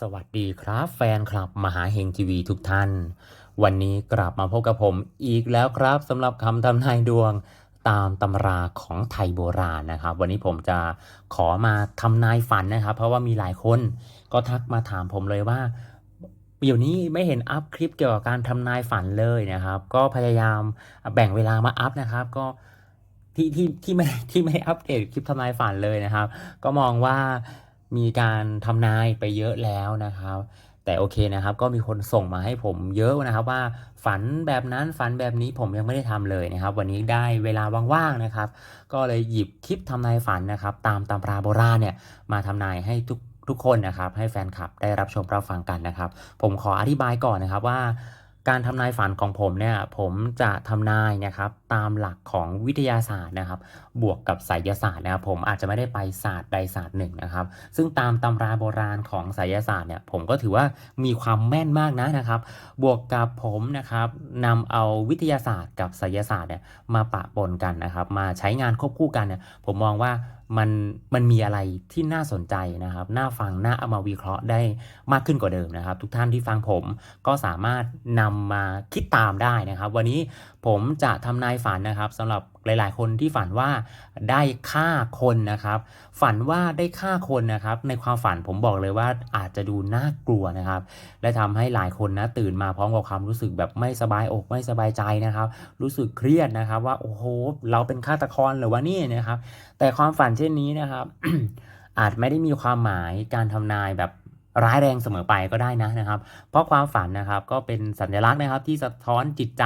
สวัสดีครับแฟนคลับมหาเฮงทีวีทุกท่าน วันนี้กลับมาพบกับผมอีกแล้วครับสำหรับคำทำนายดวงตามตำราของไทยโบราณนะครับ วันนี้ผมจะขอมาทำนายฝันนะครับ เพราะว่ามีหลายคนก็ทักมาถามผมเลยว่าเดี๋ยวนี้ไม่เห็นอัพคลิปเกี่ยวกับการทำนายฝันเลยนะครับ ก็พยายามแบ่งเวลามาอัพนะครับก็ที่ที่ที่ไม่ที่ไม่อัปเดตคลิปทำนายฝันเลยนะครับ ก็มองว่า มีการทำนายไปเยอะแล้วนะครับ แต่โอเคนะครับ ก็มีคนส่งมาให้ผมเยอะนะครับว่าฝันแบบนั้นฝันแบบนี้ผมยังไม่ได้ทำเลยนะครับ วันนี้ได้เวลาว่างๆนะครับ ก็เลยหยิบคลิปทำนายฝันนะครับ ตามตำราโบราณเนี่ยมาทำนายให้ทุกทุกคนนะครับ ให้แฟนคลับได้รับชมรับฟังกันนะครับ ผมขออธิบายก่อนนะครับว่า การทำนายฝันของผมเนี่ยผมจะทำนายนะครับตามหลักของวิทยาศาสตร์นะครับ บวกกับไสยศาสตร์นะครับผมอาจจะไม่ได้ไปศาสตร์ใดศาสตร์หนึ่งนะครับ ซึ่งตามตำราโบราณของไสยศาสตร์เนี่ยผมก็ถือว่ามีความแม่นมากนะนะครับ บวกกับผมนะครับนำเอาวิทยาศาสตร์กับไสยศาสตร์เนี่ยมาปะปนกันนะครับ มาใช้งานควบคู่กันเนี่ยผมมองว่า มันมันมีอะไรที่น่าสนใจนะครับ น่าฟัง น่าเอามาวิเคราะห์ได้มากขึ้นกว่าเดิมนะครับ ทุกท่านที่ฟังผมก็สามารถนำมาคิดตามได้นะครับ วันนี้ผมจะทำนายฝันนะครับสำหรับ หลาย ๆ คนที่ฝันว่าได้ฆ่าคนนะครับ ฝันว่าได้ฆ่าคนนะครับ ในความฝันผมบอกเลยว่าอาจจะดูน่ากลัวนะครับ และทำให้หลายคนนะตื่นมาพร้อมกับความรู้สึกแบบไม่สบายอกไม่สบายใจนะครับ รู้สึกเครียดนะครับ ว่าโอ้โหเราเป็นฆาตกรหรือว่านี่นะครับ แต่ความฝันเช่นนี้นะครับ อาจไม่ได้มีความหมายการทำนายแบบ ร้ายแรงเสมอไปก็ได้นะนะครับ เพราะความฝันนะครับก็เป็นสัญลักษณ์นะครับที่สะท้อนจิตใจ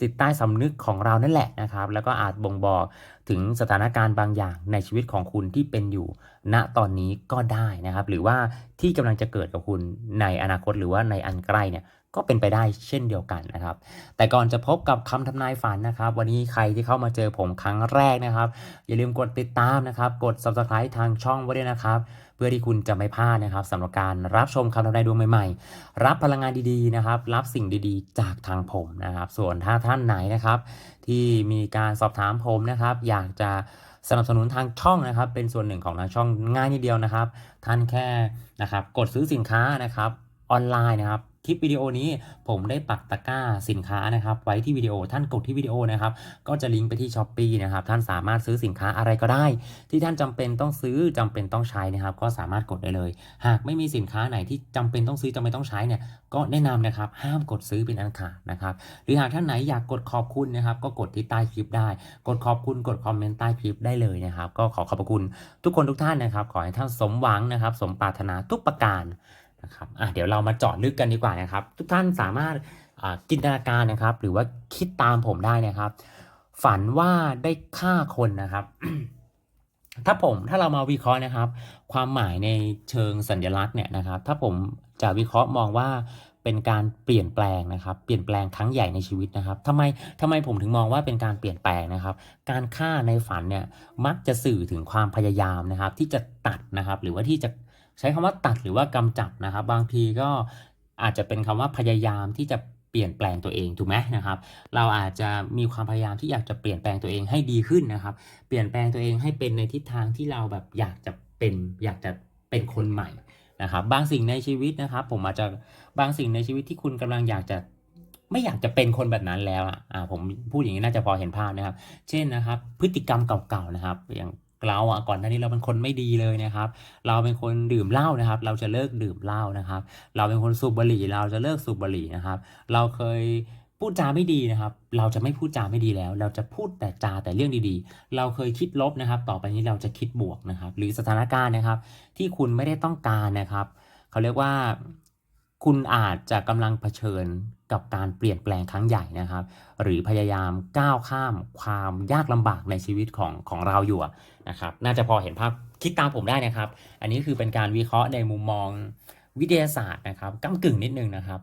จิตใต้สำนึกของเรานั่นแหละนะครับ แล้วก็อาจบ่งบอกถึงสถานการณ์บางอย่างในชีวิตของคุณที่เป็นอยู่ ณตอนนี้ก็ได้นะครับ หรือว่าที่กำลังจะเกิดกับคุณในอนาคตหรือว่าในอันใกล้เนี่ยก็เป็นไปได้เช่นเดียวกันนะครับ แต่ก่อนจะพบกับคำทำนายฝันนะครับ วันนี้ใครที่เข้ามาเจอผมครั้งแรกนะครับ อย่าลืมกดติดตามนะครับ กด subscribe ทางช่องไว้ด้วยนะครับ เพื่อที่คุณจะไม่พลาดนะครับสำหรับการรับชมคำทำนายดวงใหม่ๆ รับพลังงานดีๆนะครับ รับสิ่งดีๆ จากทางผมนะครับ ส่วนถ้าท่านไหนนะครับ ที่มีการสอบถามผมนะครับ อยากจะสนับสนุนทางช่องนะครับ เป็นส่วนหนึ่งของทางช่องง่ายนิดเดียวนะครับ ท่านแค่นะครับ กดซื้อสินค้านะครับออนไลน์นะครับ คลิปวิดีโอนี้ผมได้ปักตะกร้าสินค้านะครับ ไว้ที่วิดีโอท่านกดที่วิดีโอนะครับ ก็จะลิงก์ไปที่ช้อปปีนะครับ ท่านสามารถซื้อสินค้าอะไรก็ได้ ที่ท่านจำเป็นต้องซื้อจำเป็นต้องใช้นะครับ ก็สามารถกดได้เลย หากไม่มีสินค้าไหนที่จำเป็นต้องซื้อจำเป็นต้องใช้เนี่ยก็แนะนำนะครับห้ามกดซื้อเป็นอันขาดนะครับ หรือหากท่านไหนอยากกดขอบคุณนะครับ ก็กดที่ใต้คลิปได้ กดขอบคุณกดคอมเมนต์ใต้คลิปได้เลยนะครับ ก็ขอขอบพระคุณทุกคนทุกท่านนะครับ ขอให้ท่านสมหวังนะครับ สมปรารถนาทุกประการ นะครับอะเดี๋ยวเรามาเจาะลึกกันดีกว่านะครับ ทุกท่านสามารถจินตนาการนะครับ หรือว่าคิดตามผมได้นะครับ ฝันว่าได้ฆ่าคนนะครับ ถ้าผมถ้าเรามาวิเคราะห์นะครับ ความหมายในเชิงสัญลักษณ์เนี่ยนะครับ ถ้าผมจะวิเคราะห์มองว่าเป็นการเปลี่ยนแปลงนะครับ เปลี่ยนแปลงครั้งใหญ่ในชีวิตนะครับทำไมทำไมผมถึงมองว่าเป็นการเปลี่ยนแปลงนะครับ การฆ่าในฝันเนี่ยมักจะสื่อถึงความพยายามนะครับ ที่จะตัดนะครับ หรือว่าที่จะ ใช้คำว่าตัดหรือว่ากำจัดนะครับ บางทีก็อาจจะเป็นคำว่าพยายามที่จะเปลี่ยนแปลงตัวเองถูกไหมนะครับ เราอาจจะมีความพยายามที่อยากจะเปลี่ยนแปลงตัวเองให้ดีขึ้นนะครับ เปลี่ยนแปลงตัวเองให้เป็นในทิศทางที่เราแบบอยากจะเป็นอยากจะเป็นคนใหม่นะครับ บางสิ่งในชีวิตนะครับ ผมอาจจะบางสิ่งในชีวิตที่คุณกำลังอยากจะไม่อยากจะเป็นคนแบบนั้นแล้วอะอ่าผมพูดอย่างนี้น่าจะพอเห็นภาพนะครับ เช่นนะครับ พฤติกรรมเก่าๆนะครับ อย่าง เราอะก่อนหน้านี้เราเป็นคนไม่ดีเลยนะครับ เราเป็นคนดื่มเหล้านะครับ เราจะเลิกดื่มเหล้านะครับ เราเป็นคนสูบบุหรี่ เราจะเลิกสูบบุหรี่นะครับ เราเคยพูดจาไม่ดีนะครับ เราจะไม่พูดจาไม่ดีแล้ว เราจะพูดแต่จาแต่เรื่องดีๆ เราเคยคิดลบนะครับ ต่อไปนี้เราจะคิดบวกนะครับ หรือสถานการณ์นะครับ ที่คุณไม่ได้ต้องการนะครับ เขาเรียกว่าคุณอาจจะกำลังเผชิญ กับการเปลี่ยนแปลงครั้งใหญ่นะครับ หรือพยายามก้าวข้ามความยากลำบากในชีวิตของของเราอยู่นะครับ น่าจะพอเห็นภาพคิดตามผมได้นะครับ อันนี้คือเป็นการวิเคราะห์ในมุมมองวิทยาศาสตร์นะครับก้ากึ่งนิดนึงนะครับ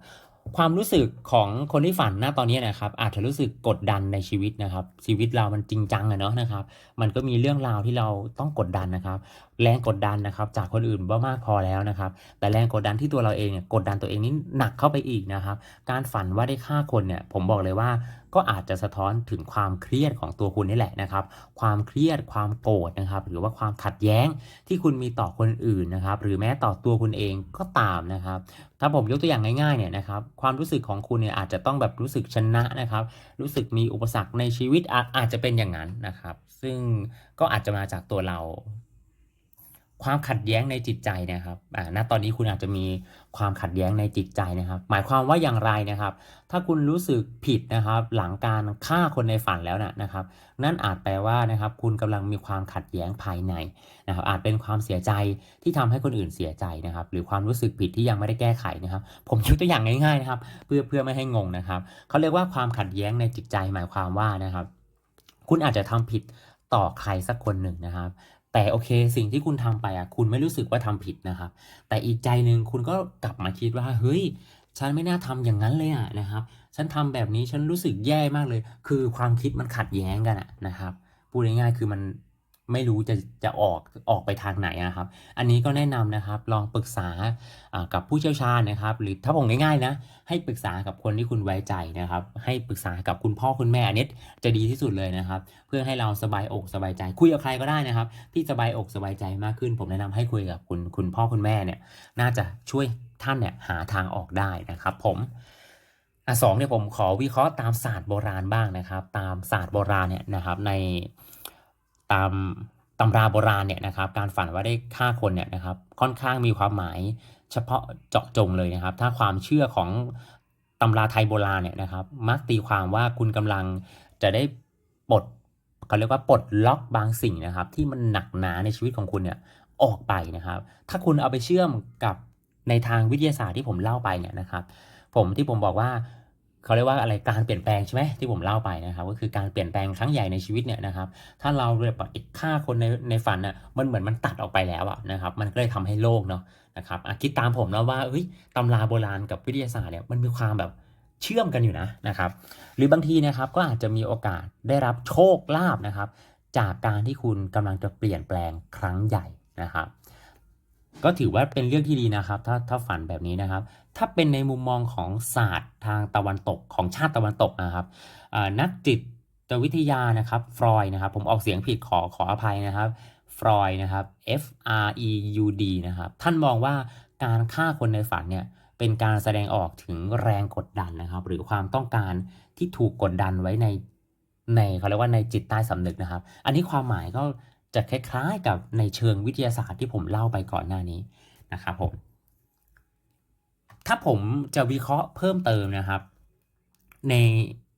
ความรู้สึกของคนที่ฝันณตอนนี้นะครับ อาจจะรู้สึกกดดันในชีวิตนะครับ ชีวิตเรามันจริงจังอะเนาะนะครับ มันก็มีเรื่องราวที่เราต้องกดดันนะครับ แรงกดดันนะครับ จากคนอื่นว่ามากพอแล้วนะครับ แต่แรงกดดันที่ตัวเราเองเนี่ยกดดันตัวเองนี่หนักเข้าไปอีกนะครับ การฝันว่าได้ฆ่าคนเนี่ยผมบอกเลยว่าก็อาจจะสะท้อนถึงความเครียดของตัวคุณนี่แหละนะครับ ความเครียดความโกรธนะครับ หรือว่าความขัดแย้งที่คุณมีต่อคนอื่นนะครับ หรือแม้ต่อตัวคุณเองก็ตามนะครับ ถ้าผมยกตัวอย่างง่ายๆเนี่ยนะครับ ความรู้สึกของคุณเนี่ยอาจจะต้องแบบรู้สึกชนะนะครับ รู้สึกมีอุปสรรคในชีวิตอาอาจจะเป็นอย่างนั้นนะครับ ซึ่งก็อาจจะมาจากตัวเรา ความขัดแย้งในจิตใจนะครับอ่าณตอนนี้คุณอาจจะมีความขัดแย้งในจิตใจนะครับ หมายความว่าอย่างไรนะครับ ถ้าคุณรู้สึกผิดนะครับ หลังการฆ่าคนในฝันแล้วนะนะครับ นั่นอาจแปลว่านะครับ คุณกำลังมีความขัดแย้งภายในนะครับ อาจเป็นความเสียใจที่ทำให้คนอื่นเสียใจนะครับ หรือความรู้สึกผิดที่ยังไม่ได้แก้ไขนะครับ ผมยกตัวอย่างง่ายๆนะครับ เพื่อเพื่อไม่ให้งงนะครับเขาเรียกว่าความขัดแย้งในจิตใจหมายความว่านะครับ คุณอาจจะทำผิดต่อใครสักคนหนึ่งนะครับ แต่โอเคสิ่งที่คุณทำไปอะคุณไม่รู้สึกว่าทำผิดนะครับ แต่อีกใจหนึ่งคุณก็กลับมาคิดว่าเฮ้ยฉันไม่น่าทำอย่างนั้นเลยอะนะครับ ฉันทำแบบนี้ฉันรู้สึกแย่มากเลย คือความคิดมันขัดแย้งกันอะนะครับ พูดง่ายๆคือมัน ไม่รู้จะจะออกออกไปทางไหนนะครับ อันนี้ก็แนะนำนะครับลองปรึกษากับผู้เชี่ยวชาญนะครับ หรือถ้าผมง่ายๆนะ ให้ปรึกษากับคนที่คุณไว้ใจนะครับ ให้ปรึกษากับคุณพ่อคุณแม่อันนี้จะดีที่สุดเลยนะครับ เพื่อให้เราสบายอกสบายใจ คุยกับใครก็ได้นะครับ ที่สบายอกสบายใจมากขึ้น ผมแนะนำให้คุยกับคุณคุณพ่อคุณแม่เนี่ย น่าจะช่วยท่านเนี่ยหาทางออกได้นะครับ ผมอะสองเนี่ยผมขอวิเคราะห์ตามศาสตร์โบราณบ้างนะครับ ตามศาสตร์โบราณเนี่ยนะครับใน ตามตำราโบราณเนี่ยนะครับ การฝันว่าได้ฆ่าคนเนี่ยนะครับค่อนข้างมีความหมายเฉพาะเจาะจงเลยนะครับ ถ้าความเชื่อของตำราไทยโบราณเนี่ยนะครับ มักตีความว่าคุณกำลังจะได้ปลดเขาเรียกว่าปลดล็อกบางสิ่งนะครับ ที่มันหนักหนาในชีวิตของคุณเนี่ยออกไปนะครับ ถ้าคุณเอาไปเชื่อมกับในทางวิทยาศาสตร์ที่ผมเล่าไปเนี่ยนะครับ ผมที่ผมบอกว่า เขาเรียกว่าอะไรการเปลี่ยนแปลงใช่ไหมที่ผมเล่าไปนะครับก็คือการเปลี่ยนแปลงครั้งใหญ่ในชีวิตเนี่ยนะครับถ้าเราแบบฆ่าคนในในฝันน่ะมันเหมือนมันตัดออกไปแล้วอะนะครับมันก็เลยทำให้โลกเนาะนะครับอคิดตามผมแล้วว่าเฮ้ยตำราโบราณกับวิทยาศาสตร์เนี่ยมันมีความแบบเชื่อมกันอยู่นะนะครับ หรือบางทีนะครับก็อาจจะมีโอกาสได้รับโชคลาภนะครับ จากการที่คุณกำลังจะเปลี่ยนแปลงครั้งใหญ่นะครับ ก็ถือว่าเป็นเรื่องที่ดีนะครับ ถ้าถ้าฝันแบบนี้นะครับ ถ้าเป็นในมุมมองของศาสตร์ทางตะวันตกของชาติตะวันตกนะครับนักจิตวิทยานะครับฟรอยนะครับ ผมออกเสียงผิดขอขออภัยนะครับฟรอยนะครับ F R E U D นะครับ ท่านมองว่าการฆ่าคนในฝันเนี่ยเป็นการแสดงออกถึงแรงกดดันนะครับ หรือความต้องการที่ถูกกดดันไว้ในในเขาเรียกว่าในจิตใต้สำนึกนะครับ อันนี้ความหมายก็ จะคล้ายๆกับในเชิงวิทยาศาสตร์ที่ผมเล่าไปก่อนหน้านี้นะครับผมถ้าผมจะวิเคราะห์เพิ่มเติมนะครับ ใน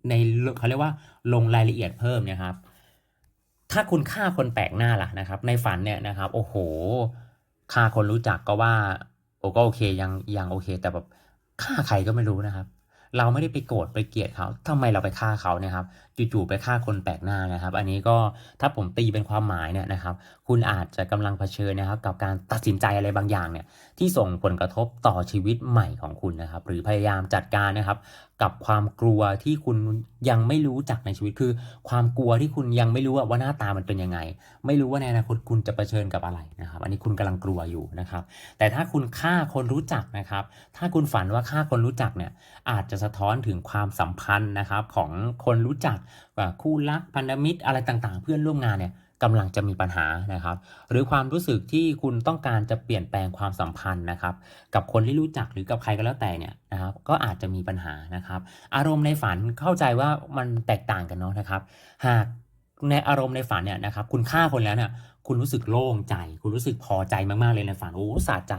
ในเขาเรียกว่าลงรายละเอียดเพิ่มนะครับ ถ้าคุณฆ่าคนแปลกหน้าล่ะนะครับ ในฝันเนี่ยนะครับ โอ้โหฆ่าคนรู้จักก็ว่าโอ้ก็โอเคยังยังโอเค แต่แบบฆ่าใครก็ไม่รู้นะครับ เราไม่ได้ไปโกรธไปเกลียดเขาทำไมเราไปฆ่าเขานะครับ จู่ๆไปฆ่าคนแปลกหน้านะครับ อันนี้ก็ถ้าผมตีเป็นความหมายเนี่ยนะครับ คุณอาจจะกำลังเผชิญนะครับ กับการตัดสินใจอะไรบางอย่างเนี่ยที่ส่งผลกระทบต่อชีวิตใหม่ของคุณนะครับ หรือพยายามจัดการนะครับ กับความกลัวที่คุณยังไม่รู้จักในชีวิตคือ ความกลัวที่คุณยังไม่รู้ว่าหน้าตามันเป็นยังไง ไม่รู้ว่าในอนาคตคุณจะเผชิญกับอะไรนะครับ อันนี้คุณกำลังกลัวอยู่นะครับ แต่ถ้าคุณฆ่าคนรู้จักนะครับ ถ้าคุณฝันว่าฆ่าคนรู้จักเนี่ยอาจจะสะท้อนถึงความสัมพันธ์นะครับของคนรู้จักคู่รักพันธมิตรอะไรต่างๆ เพื่อนร่วมงานเนี่ยกำลังจะมีปัญหานะครับ หรือความรู้สึกที่คุณต้องการจะเปลี่ยนแปลงความสัมพันธ์นะครับ กับคนที่รู้จักหรือกับใครก็แล้วแต่เนี่ยนะครับ ก็อาจจะมีปัญหานะครับ อารมณ์ในฝันเข้าใจว่ามันแตกต่างกันเนาะนะครับ หากในอารมณ์ในฝันเนี่ยนะครับ คุณฆ่าคนแล้วเนี่ยคุณรู้สึกโล่งใจ คุณรู้สึกพอใจมากๆเลยในฝันโอ้สะใจ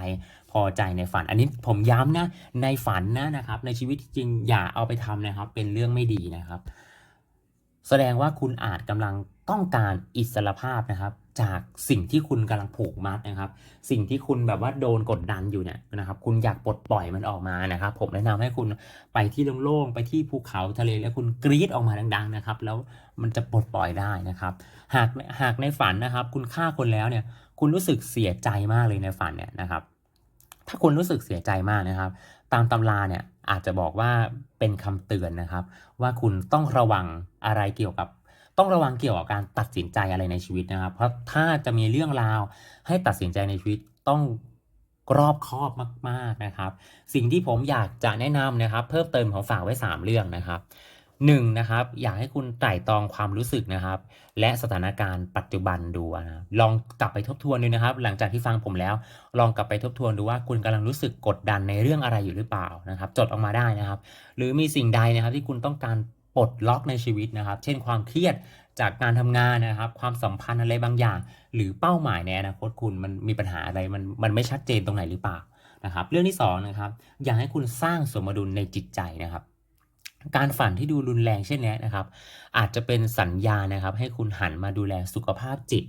พอใจในฝัน อันนี้ผมย้ำนะในฝันนะนะครับ ในชีวิตจริงอย่าเอาไปทำนะครับ เป็นเรื่องไม่ดีนะครับ แสดงว่าคุณอาจกำลังต้องการอิสรภาพนะครับ จากสิ่งที่คุณกำลังผูกมัดนะครับ สิ่งที่คุณแบบว่าโดนกดดันอยู่เนี่ยนะครับ คุณอยากปลดปล่อยมันออกมานะครับ ผมแนะนำให้คุณไปที่โล่งๆไปที่ภูเขาทะเลแล้วคุณกรีดออกมาดัง ๆนะครับ แล้วมันจะปลดปล่อยได้นะครับ หากหากในฝันนะครับ คุณฆ่าคนแล้วเนี่ย คุณรู้สึกเสียใจมากเลยในฝันเนี่ยนะครับ ถ้าคุณรู้สึกเสียใจมากนะครับ ตามตำราเนี่ย อาจจะบอกว่าเป็นคำเตือนนะครับ ว่าคุณต้องระวังอะไรเกี่ยวกับ ต้องระวังเกี่ยวกับการตัดสินใจอะไรในชีวิตนะครับ เพราะถ้าจะมีเรื่องราวให้ตัดสินใจในชีวิตต้องรอบคอบมาก ๆนะครับ สิ่งที่ผมอยากจะแนะนำนะครับ เพิ่มเติมของฝากไว้ 3 เรื่องนะครับ หนึ่งนะครับ อยากให้คุณไตร่ตรองความรู้สึกนะครับ และสถานการณ์ปัจจุบันดูนะลองกลับไปทบทวนดูนะครับ หลังจากที่ฟังผมแล้ว ลองกลับไปทบทวนดูว่าคุณกำลังรู้สึกกดดันในเรื่องอะไรอยู่หรือเปล่านะครับ จดออกมาได้นะครับ หรือมีสิ่งใดนะครับที่คุณต้องการปลดล็อกในชีวิตนะครับ เช่นความเครียดจากการทำงานนะครับ ความสัมพันธ์อะไรบางอย่าง หรือเป้าหมายในอนาคตคุณมันมีปัญหาอะไรมันมันไม่ชัดเจนตรงไหนหรือเปล่านะครับ เรื่องที่สองนะครับอยากให้คุณสร้างสมดุลในจิตใจนะครับ การฝันที่ดูรุนแรงเช่นนี้นะครับ อาจจะเป็นสัญญาณนะครับ ให้คุณหันมาดูแลสุขภาพจิต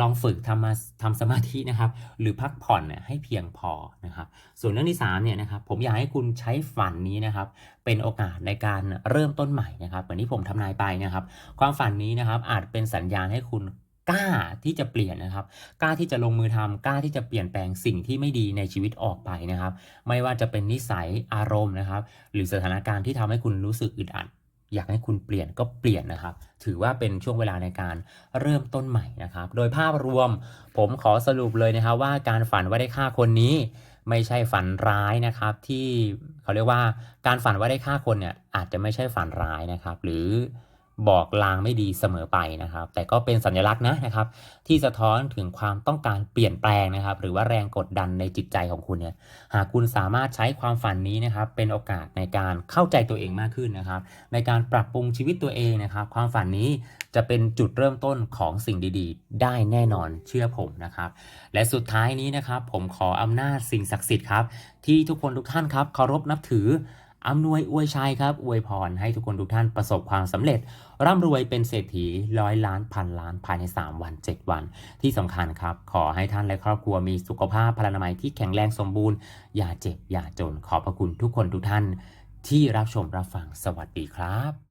ลองฝึกทำมาทำสมาธินะครับ หรือพักผ่อนเนี่ยให้เพียงพอนะครับ ส่วนเรื่องที่3เนี่ยนะครับผมอยากให้คุณใช้ฝันนี้นะครับ เป็นโอกาสในการเริ่มต้นใหม่นะครับเหมือนที่ผมทำนายไปนะครับ ความฝันนี้นะครับอาจเป็นสัญญาณให้คุณ กล้าที่จะเปลี่ยนนะครับ กล้าที่จะลงมือทำกล้าที่จะเปลี่ยนแปลงสิ่งที่ไม่ดีในชีวิตออกไปนะครับ ไม่ว่าจะเป็นนิสัยอารมณ์นะครับ หรือสถานการณ์ที่ทำให้คุณรู้สึกอึดอัดอยากให้คุณเปลี่ยนก็เปลี่ยนนะครับ ถือว่าเป็นช่วงเวลาในการเริ่มต้นใหม่นะครับ โดยภาพรวมผมขอสรุปเลยนะครับว่าการฝันว่าได้ฆ่าคนนี้ ไม่ใช่ฝันร้ายนะครับ ที่เขาเรียกว่าการฝันว่าได้ฆ่าคนเนี่ยอาจจะไม่ใช่ฝันร้ายนะครับ หรือ บอกลางไม่ดีเสมอไปนะครับ แต่ก็เป็นสัญลักษณ์นะนะครับ ที่สะท้อนถึงความต้องการเปลี่ยนแปลงนะครับ หรือว่าแรงกดดันในจิตใจของคุณเนี่ยหากคุณสามารถใช้ความฝันนี้นะครับ เป็นโอกาสในการเข้าใจตัวเองมากขึ้นนะครับ ในการปรับปรุงชีวิตตัวเองนะครับ ความฝันนี้จะเป็นจุดเริ่มต้นของสิ่งดีๆ ได้แน่นอนเชื่อผมนะครับ และสุดท้ายนี้นะครับ ผมขออำนาจสิ่งศักดิ์สิทธิ์ครับที่ทุกคนทุกท่านครับเคารพนับถือ อำนวยอวยชัยครับ อวยพรให้ทุกคนทุกท่านประสบความสำเร็จ ร่ำรวยเป็นเศรษฐีร้อยล้านพันล้านภายใน 3 วัน 7 วัน ที่สำคัญครับ ขอให้ท่านและครอบครัวมีสุขภาพพลานามัยที่แข็งแรงสมบูรณ์ อย่าเจ็บอย่าจนขอบพระคุณทุกคนทุกท่าน ที่รับชมรับฟังสวัสดีครับ